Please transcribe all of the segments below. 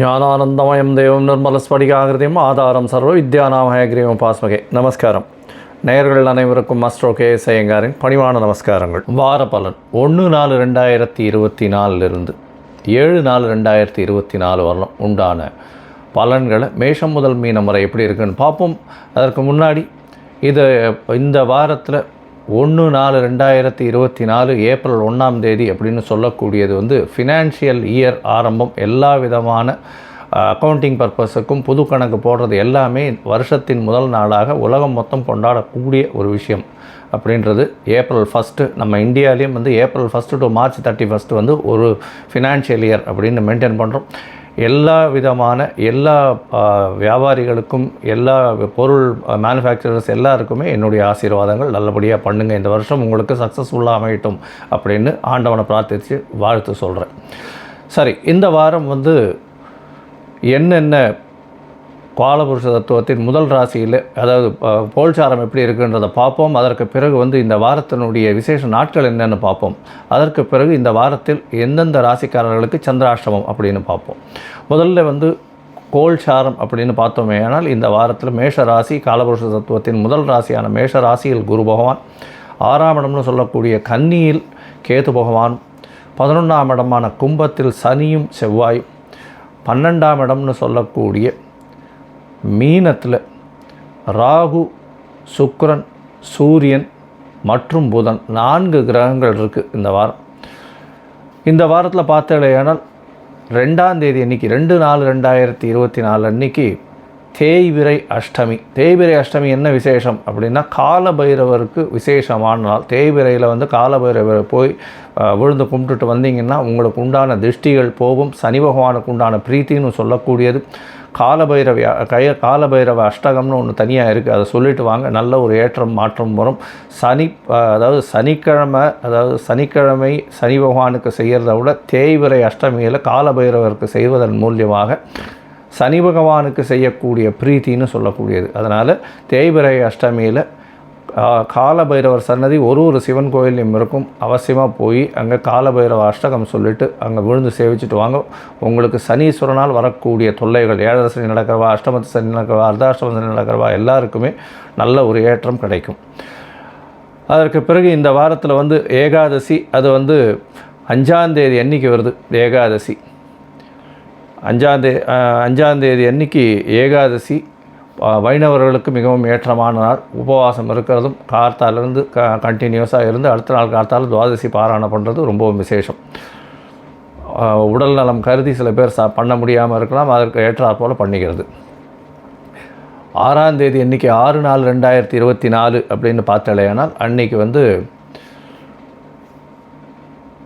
ஞானானந்தமயம் தேவம் நிர்மலஸ்படிகாகிருதியும் ஆதாரம் சர்வ வித்யாநாமயகிரியம் பாஸ்மகே. நமஸ்காரம். நேயர்கள் அனைவருக்கும் மஸ்ட்ரோ கே எஸ் ஐயங்காரின் பணிவான நமஸ்காரங்கள். வார பலன். ஒன்று நாலு ரெண்டாயிரத்தி இருபத்தி நாலிலிருந்து ஏழு நாலு ரெண்டாயிரத்தி இருபத்தி நாலு வரலாம் உண்டான பலன்களை மேஷம் முதல் மீனம் வரை எப்படி இருக்குன்னு பார்ப்போம். அதற்கு முன்னாடி இது இந்த வாரத்தில் ஒன்று நாலு ரெண்டாயிரத்தி இருபத்தி நாலு ஏப்ரல் ஒன்றாம் தேதி அப்படின்னு சொல்லக்கூடியது வந்து ஃபினான்ஷியல் இயர் ஆரம்பம். எல்லா விதமான அக்கௌண்டிங் பர்பஸுக்கும் புது கணக்கு போடுறது எல்லாமே வருஷத்தின் முதல் நாளாக உலகம் மொத்தம் கொண்டாடக்கூடிய ஒரு விஷயம் அப்படின்றது. ஏப்ரல் ஃபஸ்ட்டு நம்ம இந்தியாவிலையும் வந்து April first to March thirty first வந்து ஒரு ஃபினான்ஷியல் இயர் அப்படின்னு மெயின்டைன் பண்ணுறோம் எல்லா விதமான எல்லா வியாபாரிகளுக்கும் எல்லா பொருள் மேனுஃபேக்சரர்ஸ் எல்லாருக்குமே என்னுடைய ஆசீர்வாதங்கள் நல்லபடியாக பண்ணுங்கள் இந்த வருஷம் உங்களுக்கு சக்ஸஸ்ஃபுல்லாக அமையட்டும் அப்படின்னு ஆண்டவனை பிரார்த்தித்து வாழ்த்து சொல்கிறேன் சரி இந்த வாரம் வந்து என்னென்ன காலபுருஷ தத்துவத்தின் முதல் ராசியில் அதாவது போல்சாரம் எப்படி இருக்குன்றதை பார்ப்போம். அதற்கு பிறகு வந்து இந்த வாரத்தினுடைய விசேஷ நாட்கள் என்னென்னு பார்ப்போம். அதற்கு பிறகு இந்த வாரத்தில் எந்தெந்த ராசிக்காரர்களுக்கு சந்திராஷ்டமம் அப்படின்னு பார்ப்போம். முதல்ல வந்து கோல்சாரம் அப்படின்னு பார்த்தோமே ஆனால் இந்த வாரத்தில் மேஷ ராசி காலபுருஷ தத்துவத்தின் முதல் ராசியான மேஷ ராசியில் குரு பகவான் ஆறாம் இடம்னு சொல்லக்கூடிய கன்னியில் கேது பகவான் பதினொன்றாம் இடமான கும்பத்தில் சனியும் செவ்வாயும் பன்னெண்டாம் இடம்னு சொல்லக்கூடிய மீனத்தில் ராகு சுக்ரன் சூரியன் மற்றும் புதன் நான்கு கிரகங்கள் இருக்குது இந்த வாரம். இந்த வாரத்தில் பார்த்தலையானால் ரெண்டாம் தேதி அன்னைக்கு ரெண்டு நாலு ரெண்டாயிரத்தி இருபத்தி நாலு அன்னைக்கு தேய்விரை அஷ்டமி. தேய்விரை அஷ்டமி என்ன விசேஷம் அப்படின்னா காலபைரவருக்கு விசேஷமான நாள். தேய்விரையில் வந்து காலபைரவரை போய் விழுந்து கும்பிட்டுட்டு வந்தீங்கன்னா உங்களுக்கு உண்டான திருஷ்டிகள் போகும். சனி பகவானுக்கு உண்டான பிரீத்தின்னு சொல்லக்கூடியது. காலபைரவ கய காலபைரவ அஷ்டகம்னு ஒன்று தனியாக இருக்குது அதை சொல்லிட்டு வாங்க. நல்ல ஒரு ஏற்றம் மாற்றம் வரும். சனி அதாவது சனிக்கிழமை அதாவது சனிக்கிழமை சனி பகவானுக்கு செய்கிறத விட தேய்விரை அஷ்டமியில் காலபைரவருக்கு செய்வதன் மூலியமாக சனி பகவானுக்கு செய்யக்கூடிய பிரீத்தின்னு சொல்லக்கூடியது. அதனால் தேய்பிரை அஷ்டமியில் காலபைரவர் சன்னதி ஒரு ஒரு சிவன் கோயிலையும் இருக்கும். அவசியமாக போய் அங்கே காலபைரவ அஷ்டகம் சொல்லிட்டு அங்கே விழுந்து சேவிச்சுட்டு வாங்க. உங்களுக்கு சனீஸ்வரனால் வரக்கூடிய தொல்லைகள் ஏழரை சனி நடக்கிறவா அஷ்டமத்து சனி நடக்கிறவா அர்த்தாஷ்டம சனி நடக்கிறவா எல்லாருக்குமே நல்ல ஒரு ஏற்றம் கிடைக்கும். அதற்கு பிறகு இந்த வாரத்தில் வந்து ஏகாதசி அது வந்து அஞ்சாந்தேதி அன்னைக்கு வருது ஏகாதசி. அஞ்சாந்தே அஞ்சாந்தேதி அன்னைக்கு ஏகாதசி வைணவர்களுக்கு மிகவும் ஏற்றமான நாள் உபவாசம் இருக்கிறதும் கார்த்தாலிருந்து க கண்டினியூஸாக இருந்து அடுத்த நாள் கார்த்தாலும் துவாதசி பாராயணம் பண்ணுறது ரொம்பவும் விசேஷம். உடல் நலம் கருதி சில பேர் சா பண்ண முடியாமல் இருக்கலாம் அதற்கு ஏற்றாற் போல் பண்ணிக்கிறது. ஆறாம் தேதி இன்றைக்கி ஆறு நாலு ரெண்டாயிரத்தி இருபத்தி நாலு அப்படின்னு பார்த்தாலேயானால் அன்னைக்கு வந்து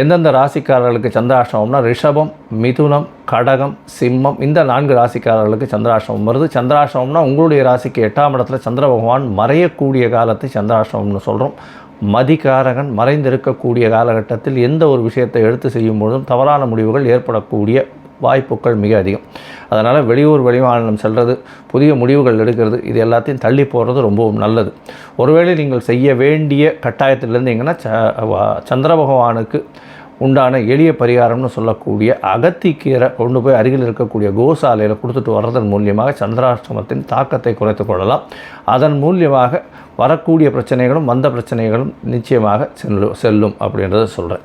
எந்தெந்த ராசிக்காரர்களுக்கு சந்திராஷ்டமம்னா ரிஷபம் மிதுனம் கடகம் சிம்மம் இந்த நான்கு ராசிக்காரர்களுக்கு சந்திராஷ்டமம் வருது. சந்திராஷ்டமம்னா உங்களுடைய ராசிக்கு எட்டாம் இடத்துல சந்திர பகவான் மறையக்கூடிய காலத்தை சந்திராஷ்டமம்னு சொல்கிறோம் மதிகாரகன் மறைந்திருக்கக்கூடிய காலகட்டத்தில் எந்த ஒரு விஷயத்தை எடுத்து செய்யும் பொழுதும் தவறான முடிவுகள் ஏற்படக்கூடிய வாய்ப்புகள் மிக அதிகம். அதனால் வெளியூர் வெளிமாநிலம் செல்வது புதிய முடிவுகள் எடுக்கிறது இது எல்லாத்தையும் தள்ளி போடுறது ரொம்பவும் நல்லது. ஒருவேளை நீங்கள் செய்ய வேண்டிய கட்டாயத்தில் இருந்தீங்கன்னா ச சந்திர பகவானுக்கு உண்டான எளிய பரிகாரம்னு சொல்லக்கூடிய அகத்திக்கீரை கொண்டு போய் அருகில் இருக்கக்கூடிய கோசாலையில் கொடுத்துட்டு வர்றதன் மூலியமாக சந்திராஷ்டமத்தின் தாக்கத்தை குறைத்து கொள்ளலாம். அதன் மூலியமாக வரக்கூடிய பிரச்சனைகளும் வந்த பிரச்சனைகளும் நிச்சயமாக செல்லும் செல்லும் அப்படின்றத சொல்கிறேன்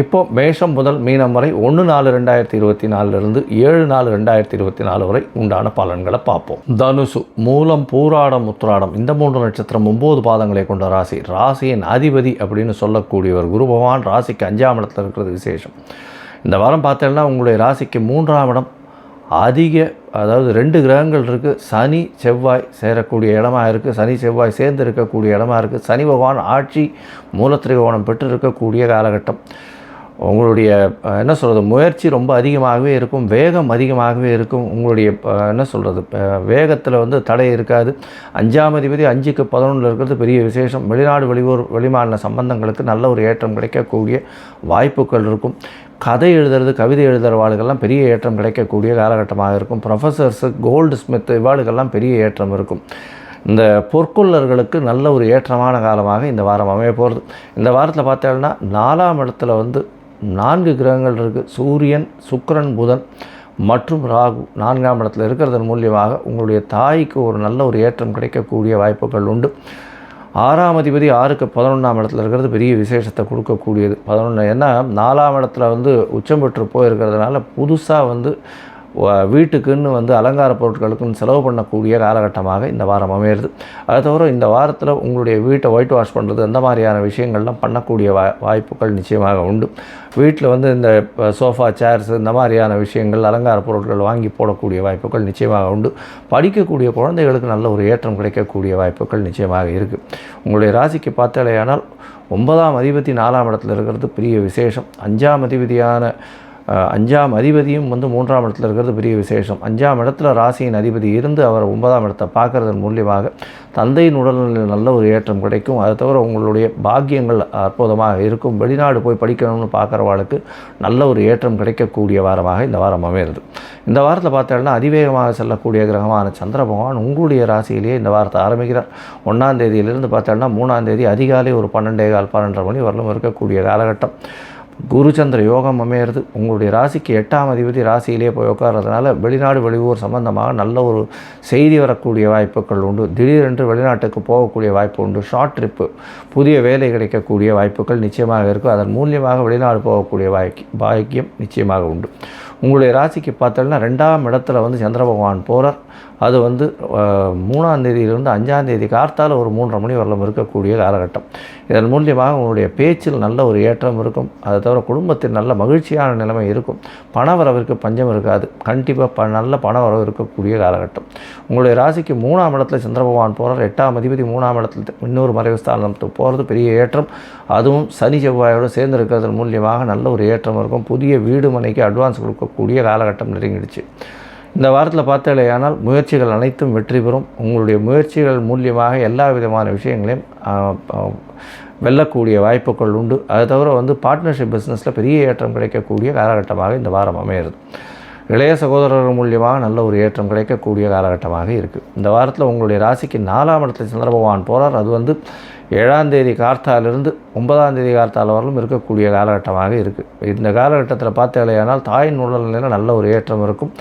இப்போ மேஷம் முதல் மீனம் வரை ஒன்று நாலு ரெண்டாயிரத்தி இருபத்தி நாலுலேருந்து ஏழு நாலு ரெண்டாயிரத்தி இருபத்தி நாலு வரை உண்டான பலன்களை பார்ப்போம். தனுசு மூலம் பூராடம் உத்ராடம் இந்த மூன்று நட்சத்திரம் ஒம்பது பாதங்களை கொண்ட ராசி. ராசியின் அதிபதி அப்படின்னு சொல்லக்கூடியவர் குரு பகவான் ராசிக்கு அஞ்சாம் இடத்துல இருக்கிறது விசேஷம். இந்த வாரம் பார்த்தீங்கன்னா உங்களுடைய ராசிக்கு மூன்றாம் இடம். அதிக அதாவது ரெண்டு கிரகங்கள் இருக்குது சனி செவ்வாய் சேரக்கூடிய இடமா இருக்குது சனி செவ்வாய் சேர்ந்து இருக்கக்கூடிய இடமா இருக்குது சனி பகவான் ஆட்சி மூலத்திரிகோணம் பெற்று இருக்கக்கூடிய காலகட்டம். உங்களுடைய என்ன சொல்கிறது முயற்சி ரொம்ப அதிகமாகவே இருக்கும் வேகம் அதிகமாகவே இருக்கும். உங்களுடைய என்ன சொல்கிறது வேகத்தில் வந்து தடை இருக்காது. அஞ்சாம் அதிபதி அஞ்சுக்கு பதினொன்றில் இருக்கிறது பெரிய விசேஷம். வெளிநாடு வெளியூர் வெளிமாநில சம்பந்தங்களுக்கு நல்ல ஒரு ஏற்றம் கிடைக்கக்கூடிய வாய்ப்புகள் இருக்கும். கதை எழுதுறது கவிதை எழுதுகிறவாளுக்கெல்லாம் பெரிய ஏற்றம் கிடைக்கக்கூடிய காலகட்டமாக இருக்கும். ப்ரொஃபஸர்ஸு கோல்டு ஸ்மித் இவாளுகள்லாம் பெரிய ஏற்றம் இருக்கும். இந்த பொற்கொள்ளர்களுக்கு நல்ல ஒரு ஏற்றமான காலமாக இந்த வாரம் அமைய போகிறது இந்த வாரத்தில் பார்த்தோம்னா நாலாம் இடத்துல வந்து நான்கு கிரகங்கள் இருக்குது சூரியன் சுக்ரன் புதன் மற்றும் ராகு. நான்காம் இடத்துல இருக்கிறதன் மூலியமாக உங்களுடைய தாய்க்கு ஒரு நல்ல ஒரு ஏற்றம் கிடைக்கக்கூடிய வாய்ப்புகள் உண்டு. ஆறாம் அதிபதி ஆறுக்கு பதினொன்றாம் இடத்துல இருக்கிறது பெரிய விசேஷத்தை கொடுக்கக்கூடியது. பதினொன்று ஏன்னா நாலாம் இடத்துல வந்து உச்சம் பெற்று போயிருக்கிறதுனால புதுசாக வந்து வீட்டுக்குன்னு வந்து அலங்கார பொருட்களுக்குன்னு செலவு பண்ணக்கூடிய காலகட்டமாக இந்த வாரம் அமையிறது. அது தவிர இந்த வாரத்தில் உங்களுடைய வீட்டை ஒயிட் வாஷ் பண்ணுறது அந்த மாதிரியான விஷயங்கள்லாம் பண்ணக்கூடிய வா வாய்ப்புகள் நிச்சயமாக உண்டு. வீட்டில் வந்து இந்த சோஃபா சேர்ஸ் இந்த மாதிரியான விஷயங்கள் அலங்கார பொருட்கள் வாங்கி போடக்கூடிய வாய்ப்புகள் நிச்சயமாக உண்டு. படிக்கக்கூடிய குழந்தைகளுக்கு நல்ல ஒரு ஏற்றம் கிடைக்கக்கூடிய வாய்ப்புகள் நிச்சயமாக இருக்குது உங்களுடைய ராசிக்கு பார்த்தாலேயானால் ஒன்பதாம் அதிபதி நாலாம் இடத்துல இருக்கிறது பெரிய விசேஷம். அஞ்சாம் அதிபதியான அஞ்சாம் அதிபதியும் வந்து மூன்றாம் இடத்துல இருக்கிறது பெரிய விசேஷம். அஞ்சாம் இடத்துல ராசியின் அதிபதி இருந்து அவர் ஒன்பதாம் இடத்தை பார்க்கறதன் மூலியமாக தந்தையின் உடல்நிலையில் நல்ல ஒரு ஏற்றம் கிடைக்கும். அதை தவிர உங்களுடைய பாக்கியங்கள் அற்புதமாக இருக்கும். வெளிநாடு போய் படிக்கணும்னு பார்க்குறவாளுக்கு நல்ல ஒரு ஏற்றம் கிடைக்கக்கூடிய வாரமாக இந்த வாரம் அமையிறது இந்த வாரத்தில் பார்த்தோம்னா அதிவேகமாக செல்லக்கூடிய கிரகமான சந்திர பகவான் உங்களுடைய ராசியிலேயே இந்த வாரத்தை ஆரம்பிக்கிறார். ஒன்றாம் தேதியிலிருந்து பார்த்தோம்னா மூணாம் தேதி அதிகாலை ஒரு பன்னெண்டே கால் பன்னெண்டரை மணி வரலும் இருக்கக்கூடிய காலகட்டம். குருச்சந்திர யோகம் அமையிறது. உங்களுடைய ராசிக்கு எட்டாம் அதிபதி ராசியிலே போய் உட்கார்றதுனால வெளிநாடு வெளியூர் சம்பந்தமாக நல்ல ஒரு செய்தி வரக்கூடிய வாய்ப்புகள் உண்டு. திடீரென்று வெளிநாட்டுக்கு போகக்கூடிய வாய்ப்பு உண்டு. ஷார்ட் ட்ரிப்பு புதிய வேலை கிடைக்கக்கூடிய வாய்ப்புகள் நிச்சயமாக இருக்கும். அதன் மூலியமாக வெளிநாடு போகக்கூடிய வாய்க்கு பாக்கியம் நிச்சயமாக உண்டு. உங்களுடைய ராசிக்கு பார்த்தோம்னா ரெண்டாம் இடத்துல வந்து சந்திர பகவான் போகிறார் அது வந்து மூணாம் தேதியிலிருந்து அஞ்சாம் தேதி கார்த்தால் ஒரு மூன்றரை மணி வரலும் இருக்கக்கூடிய காலகட்டம். இதன் மூலியமாக உங்களுடைய பேச்சில் நல்ல ஒரு ஏற்றம் இருக்கும். அதை தவிர குடும்பத்தில் நல்ல மகிழ்ச்சியான நிலைமை இருக்கும். பணவரவிற்கு பஞ்சம் இருக்காது. கண்டிப்பாக ப நல்ல பணவரவு இருக்கக்கூடிய காலகட்டம். உங்களுடைய ராசிக்கு மூணாம் இடத்துல சந்திர பகவான் போகிறார் எட்டாம் அதிபதி மூணாம் இடத்துல இன்னொரு மறைவு ஸ்தானத்துக்கு போகிறது பெரிய ஏற்றம். அதுவும் சனி செவ்வாயோடு சேர்ந்து இருக்கிறதன் மூலியமாக நல்ல ஒரு ஏற்றம் இருக்கும். புதிய வீடு மனைக்கு அட்வான்ஸ் கொடுக்கக்கூடிய காலகட்டம் நெருங்கிடுச்சு. இந்த வாரத்தில் பார்த்தாலேயானால் முயற்சிகள் அனைத்தும் வெற்றி பெறும். உங்களுடைய முயற்சிகள் மூலியமாக எல்லா விதமான விஷயங்களையும் வெல்லக்கூடிய வாய்ப்புகள் உண்டு. அது தவிர வந்து பார்ட்னர்ஷிப் பிஸ்னஸில் பெரிய ஏற்றம் கிடைக்கக்கூடிய காலகட்டமாக இந்த வாரம் அமையிறது இளைய சகோதரர்கள் மூலியமாக நல்ல ஒரு ஏற்றம் கிடைக்கக்கூடிய காலகட்டமாக இருக்குது இந்த வாரத்தில் உங்களுடைய ராசிக்கு நாலாம் இடத்துல சந்திர பகவான் போகிறார் அது வந்து ஏழாம் தேதி கார்த்தாலிருந்து ஒன்பதாம் தேதி கார்த்தால் வரலும் இருக்கக்கூடிய காலகட்டமாக இருக்குது இந்த காலகட்டத்தில் பார்த்தாலேயானால் தாயின் உடல்நிலையில் நல்ல ஒரு ஏற்றம் இருக்கும்.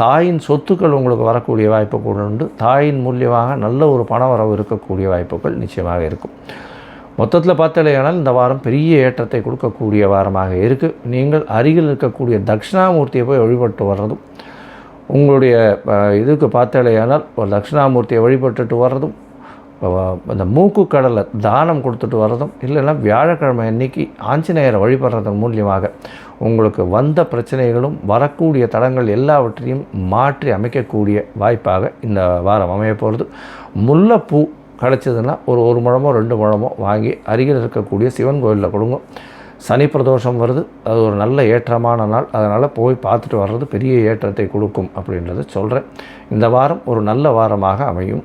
தாயின் சொத்துக்கள் உங்களுக்கு வரக்கூடிய வாய்ப்புகள் உண்டு. தாயின் மூலியமாக நல்ல ஒரு பண வரவு இருக்கக்கூடிய வாய்ப்புகள் நிச்சயமாக இருக்கும். மொத்தத்தில் பார்த்தலையானால் இந்த வாரம் பெரிய ஏற்றத்தை கொடுக்கக்கூடிய வாரமாக இருக்குது நீங்கள் அருகில் இருக்கக்கூடிய தட்சிணாமூர்த்தியை போய் வழிபட்டு வர்றதும் உங்களுடைய இதுக்கு பார்த்தலையானால் ஒரு தட்சிணாமூர்த்தியை வழிபட்டுட்டு வர்றதும் அந்த மூக்கு கடலை தானம் கொடுத்துட்டு வர்றதும் இல்லைன்னா வியாழக்கிழமை அன்னைக்கு ஆஞ்சநேயரை வழிபடுறதன் மூலியமாக உங்களுக்கு வந்த பிரச்சனைகளும் வரக்கூடிய தடங்கள் எல்லாவற்றையும் மாற்றி அமைக்கக்கூடிய வாய்ப்பாக இந்த வாரம் அமைய போகிறது முல்லைப்பூ கிடச்சதுன்னா ஒரு ஒரு முழமோ ரெண்டு முழமோ வாங்கி அருகில் இருக்கக்கூடிய சிவன் கோயிலில் கொடுங்க. சனி பிரதோஷம் வருது அது ஒரு நல்ல ஏற்றமான நாள் அதனால் போய் பார்த்துட்டு வர்றது பெரிய ஏற்றத்தை கொடுக்கும் அப்படின்றத சொல்கிறேன் இந்த வாரம் ஒரு நல்ல வாரமாக அமையும்.